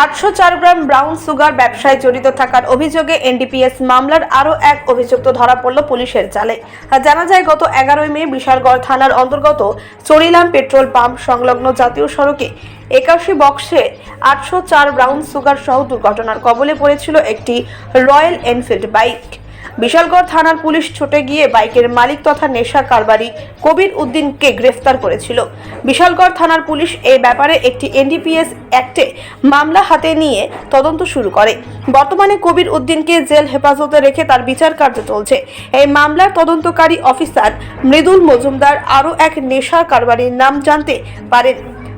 আটশো চার gram brown sugar ব্যবসায় জড়িত থাকার অভিযোগে এনডিপিএস মামলার আরও এক অভিযুক্ত ধরা পড়ল পুলিশের জালে জানা যায়, গত এগারোই মে বিশালগড় থানার অন্তর্গত চরিলাম পেট্রোল পাম্প সংলগ্ন জাতীয় সড়কে একাশি বক্সে আটশো চার ব্রাউন সুগার সহ দুর্ঘটনার কবলে পড়েছিল একটি রয়্যাল এনফিল্ড বাইক। বিশালগড় থানার পুলিশ ছুটে গিয়ে বাইকের মালিক তথা নেশা কারবারি কবির উদ্দিনকে গ্রেফতার করেছিল। বিশালগড় থানার পুলিশ এই ব্যাপারে একটি এনডিপিএস অ্যাক্টে মামলা হাতে নিয়ে তদন্ত শুরু করে। বর্তমানে কবির উদ্দিনকে জেল হেফাজতে রেখে তার বিচার কার্য চলছে। এই মামলার তদন্তকারী অফিসার মৃদুল মজুমদার আরও এক নেশা কারবারির নাম জানতে পারেন।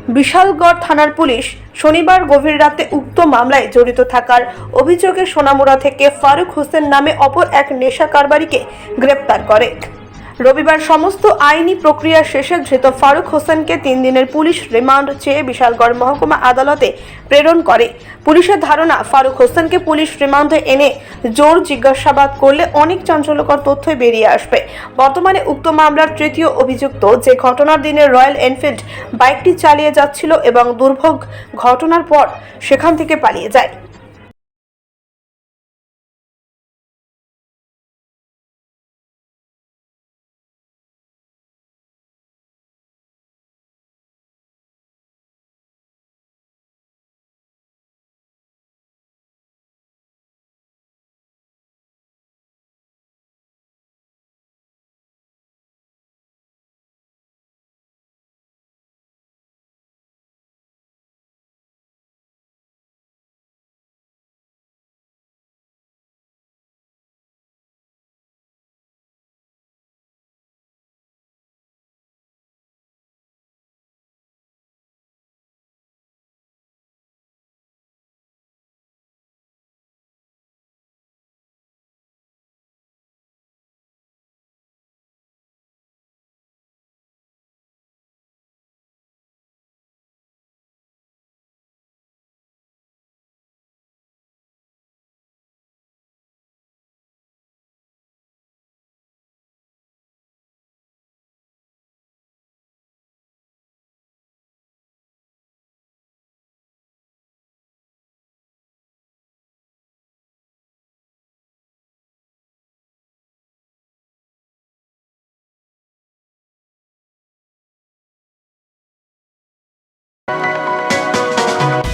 বিশালগড় থানার পুলিশ শনিবার গভীর রাতে উক্ত মামলায় জড়িত থাকার অভিযোগে সোনামুড়া থেকে ফারুক হোসেন নামে অপর এক নেশা কারবারিকে গ্রেপ্তার করে। রবিবার সমস্ত আইনি প্রক্রিয়া শেষে ধৃত ফারুক হোসেনকে তিন দিনের পুলিশ রিমান্ড চেয়ে বিশালগড় মহকুমা আদালতে প্রেরণ করে। পুলিশের ধারণা, ফারুক হোসেনকে পুলিশ রিমান্ডে এনে জোর জিজ্ঞাসাবাদ করলে অনেক চাঞ্চল্যকর তথ্যই বেরিয়ে আসবে। বর্তমানে উক্ত মামলার তৃতীয় অভিযুক্ত যে ঘটনার দিনে রয়্যাল এনফিল্ড বাইকটি চালিয়ে যাচ্ছিল এবং দুর্ভোগ ঘটনার পর সেখান থেকে পালিয়ে যায়।